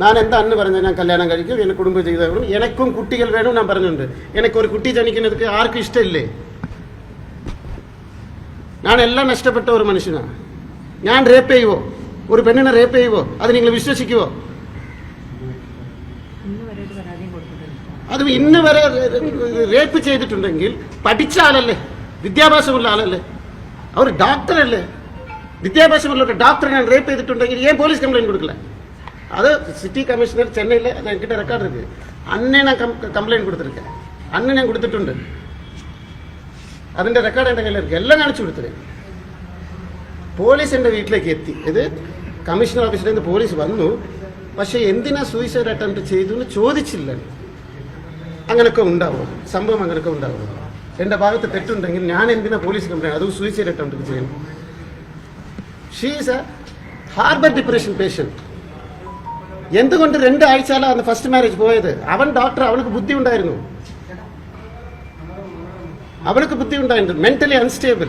ഞാൻ എന്താ അന്ന് പറഞ്ഞത് ഞാൻ കല്യാണം കഴിക്കും എനിക്ക് കുടുംബ ജീവിതം വേണം എനക്കും കുട്ടികൾ വേണം ഞാൻ പറഞ്ഞിട്ടുണ്ട്. എനിക്ക് ഒരു കുട്ടി ജനിക്കുന്നതൊക്കെ ആർക്കും ഇഷ്ടമില്ലേ? ഞാൻ എല്ലാം നഷ്ടപ്പെട്ട ഒരു മനുഷ്യനാണ് ഞാൻ റേപ്പ് ചെയ്യുവോ? ഒരു പെണ്ണിനെ റേപ്പ് ചെയ്യുവോ? അത് നിങ്ങൾ വിശ്വസിക്കുവോ? അത് ഇന്ന് വരെ റേപ്പ് ചെയ്തിട്ടുണ്ടെങ്കിൽ പഠിച്ച ആളല്ലേ? വിദ്യാഭ്യാസമുള്ള ആളല്ലേ? അവർ ഡോക്ടറല്ലേ വിദ്യാഭ്യാസമുള്ള ഒരു ഡോക്ടറെ ഞാൻ റേപ്പ് ചെയ്തിട്ടുണ്ടെങ്കിൽ ഞാൻ പോലീസ് കംപ്ലൈന്റ് അത് സിറ്റി കമ്മീഷണർ ചെന്നൈയിൽ அது என்கிட்ட റെക്കോർഡ് இருக்குது அண்ணே நான் கம் கம்ப்ளைண்ட் கொடுத்துருக்கேன் அண்ணன் நான் അതിന്റെ റെക്കോർഡ് എന്റെ കയ്യിലിരിക്കുക എല്ലാം കാണിച്ചു കൊടുത്തിരിക്കും പോലീസ് എന്റെ വീട്ടിലേക്ക് എത്തി. ഇത് കമ്മീഷണർ ഓഫീസിൽ നിന്ന് പോലീസ് വന്നു. പക്ഷേ എന്തിനാ സൂയിസൈഡ് അറ്റംപ്റ്റ് ചെയ്തു എന്ന് ചോദിച്ചില്ല. അങ്ങനെയൊക്കെ ഉണ്ടാവും. സംഭവം അങ്ങനെയൊക്കെ ഉണ്ടാവും. എന്റെ ഭാഗത്ത് തെറ്റുണ്ടെങ്കിൽ ഞാൻ എന്തിനാ പോലീസ് കംപ്ലൈന്റ് അതും സൂയിസൈഡ് അറ്റംപ്റ്റ് ചെയ്യണം. She is a harbour depression patient എന്തുകൊണ്ട് രണ്ട് ആഴ്ചയിലാണ് അന്ന് ഫസ്റ്റ് മാരേജ് പോയത്? അവൻ ഡോക്ടർ അവനക്ക് ബുദ്ധി ഉണ്ടായിരുന്നു അവനക്ക് ബുദ്ധി ഉണ്ടായിരുന്നു മെന്റലി അൺസ്റ്റേബിൾ